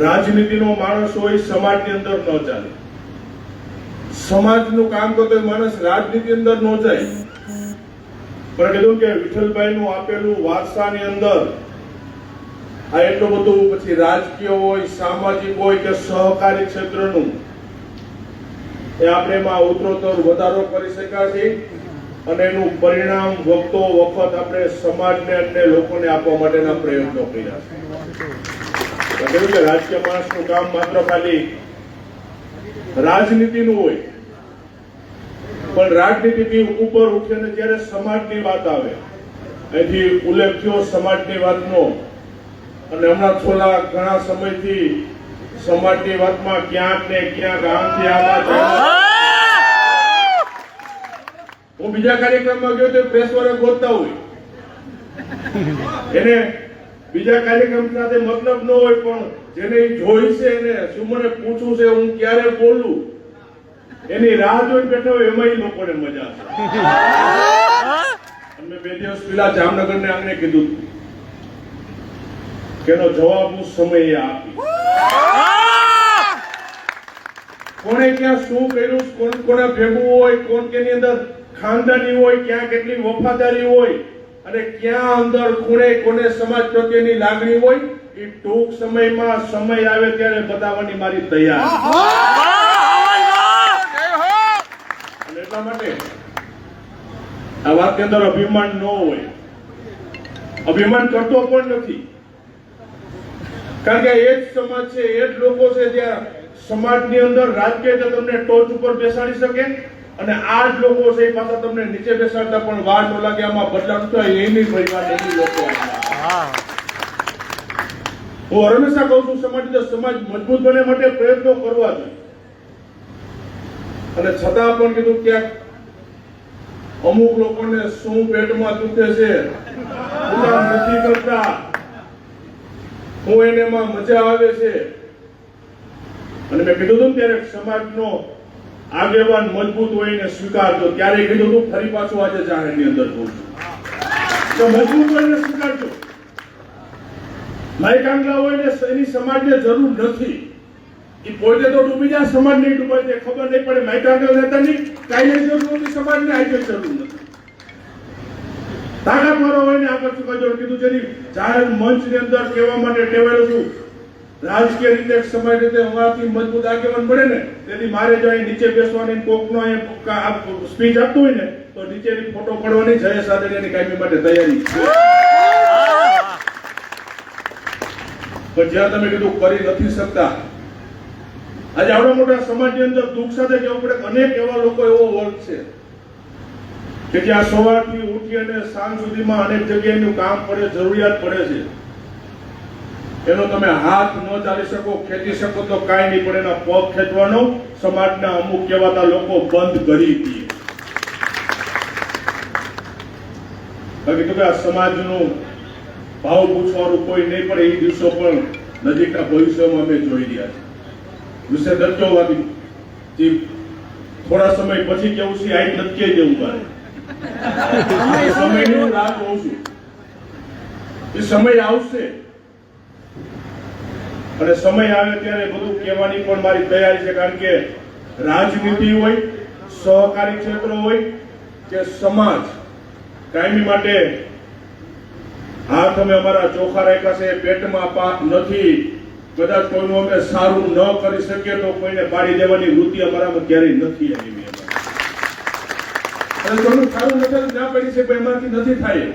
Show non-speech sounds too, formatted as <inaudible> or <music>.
રાજનીતિનો માણસ હોય, સમાજની અંદર ન ચાલે. સમાજનું કામ કરતો માણસ રાજનીતિ અંદર ન જાય. પણ કીધું કે વિઠ્ઠલભાઈનું આપેલું વારસાની અંદર આ એટલું બધું પછી રાજકીય હોય, સામાજિક હોય કે સહકારી ક્ષેત્રનું, એ આપણે એમાં ઉત્તરોત્તર વધારો કરી શકાશે અને એનું પરિણામ વખતો વખત આપણે સમાજને અને લોકોને આપવા માટેના પ્રયત્નો કર્યા છે. કહ્યું કે રાજકીય માણસનું કામ માત્ર ખાલી રાજનીતિનું હોય. પણ રાજનીતિથી ઉપર ઉઠે ને જ્યારે સમાજની વાત આવે, અહીંથી ઉલ્લેખ થયો સમાજની વાતનો. અને હમણાં થોડા ઘણા સમયથી સમાજની વાતમાં ક્યાંક ને ક્યાંક આમથી આમાં. હું બીજા કાર્યક્રમમાં ગયો તો પ્રેસ વાળા ગોતતા હોય. એને બીજા કાર્યક્રમ સાથે મતલબ ન હોય પણ જેને જોઈ છે એને શું મને પૂછવું છે, હું ક્યારે બોલું? એની રાહ જોઈને બેઠા હોય એમાં લોકોને મજા મેં બે દિવસ પેલા જામનગર ને આંગણે કીધું કેનો જવાબ હું સમયે આપી કોણે ક્યાં શું કર્યું, કોણ કોને ભેગું હોય, કોણ કેની અંદર ખાનદાની હોય, ક્યાં કેટલી વફાદારી હોય અને ક્યાં અંદર ખૂણે કોને સમાજ પ્રત્યેની લાગણી હોય એ ટૂંક સમયમાં સમય આવે ત્યારે બતાવવાની મારી તૈયાર. એટલા માટે આ વાતની અંદર અભિમાન ન હોય. અભિમાન કરતો પણ નથી. કારણ કે એ જ સમાજ છે એ જ લોકો છે જ્યાં સમાજની અંદર રાજકીય તમને ટોચ ઉપર બેસાડી શકે અને આ જ લોકો છે પાછા તમને નીચે બેસાડતા પણ વાર ન લાગે આમાં બદલાવ થાય એની પરિવાર એની લોકો હું. હંમેશા કહું છું સમાજ સમાજ મજબૂત બને માટે પ્રયત્નો કરવા જોઈએ. અને છતાં પણ કીધું ક્યાંક અમુક લોકોને શું પેટમાં દુખે છે નથી કરતા. હું એને મજા આવે છે. અને મેં કીધું હતું ત્યારે સમાજનો આગેવાન મજબૂત હોય એને સ્વીકારજો ત્યારે કીધું હતું, ફરી પાછું આજે જાહેરની અંદર છું. તો મજબૂત હોય એને સ્વીકારજો. લાયકાંગલા હોય ને એની સમાજને જરૂર નથી. એ પોતે તો ડૂબી જાય, સમાજ નહીં ડૂબાય, તે ખબર નહીં પડે. માયકાંગલ નેતાની કાંઈ જરૂર નથી સમાજને આજે જરૂર નથી. તાકાત મારો હોય ને આગળ ચૂકાજો કીધું છે ની, જાહેર મંચની અંદર કહેવા માટે ટેવાયેલું છું રાજકીય રીતે સમય રીતે હોવાથી મજબૂત આગેવાન પડે ને, તેથી મારે જો અહીં નીચે બેસવાની કોક નો સ્પીચ આપતું હોય ને, તો નીચેની ફોટો પડવાની જયેશ એની કાયમી માટે તૈયારી. પણ જ્યાં તમે કીધું કરી નથી શકતા. આજે આવડા મોટા સમાજની અંદર દુઃખ સાથે જવું પડે, અનેક એવા લોકો એવો વર્ગ છે, કે જ્યાં સવારથી ઉઠી અને સાંજ સુધીમાં અનેક જગ્યાએ એનું કામ પડે, જરૂરિયાત પડે છે. એનો તમે હાથ ન ચાલી શકો ખેંચી શકો તો કાંઈ નહીં પણ એના પગ ખેંચવાનો સમાજના અમુક કહેવાતા લોકો બંધ કરી દે. બાકી તો કે આ સમાજનું ભાવ પૂછવાનું કોઈ નહીં પડે એ દિવસો પણ નજીકના ભવિષ્યમાં અમે જોઈ રહ્યા છે વિશે હોવાથી જે થોડા સમય પછી કેવું છે આઈ નથી જેવું મારે. <laughs> એ સમયની રાહ જોઉં છું એ સમય આવશે. અને સમય આવે ત્યારે બધું કહેવાની પણ મારી તૈયારી છે, કારણ કે રાજનીતિ હોય, સહકારી ક્ષેત્ર હોય કે સમાજ, કાયમી માટે હાથ અમે અમારા ચોખા રાખ્યા છે, પેટમાં પાક નથી, કદાચ કોઈનું અમે સારું ન કરી શકીએ તો કોઈને પાડી દેવાની વૃત્તિ અમારામાં ક્યારેય નથી આવી. અને સારું નથી ના પડી છે એમાંથી નથી થાય.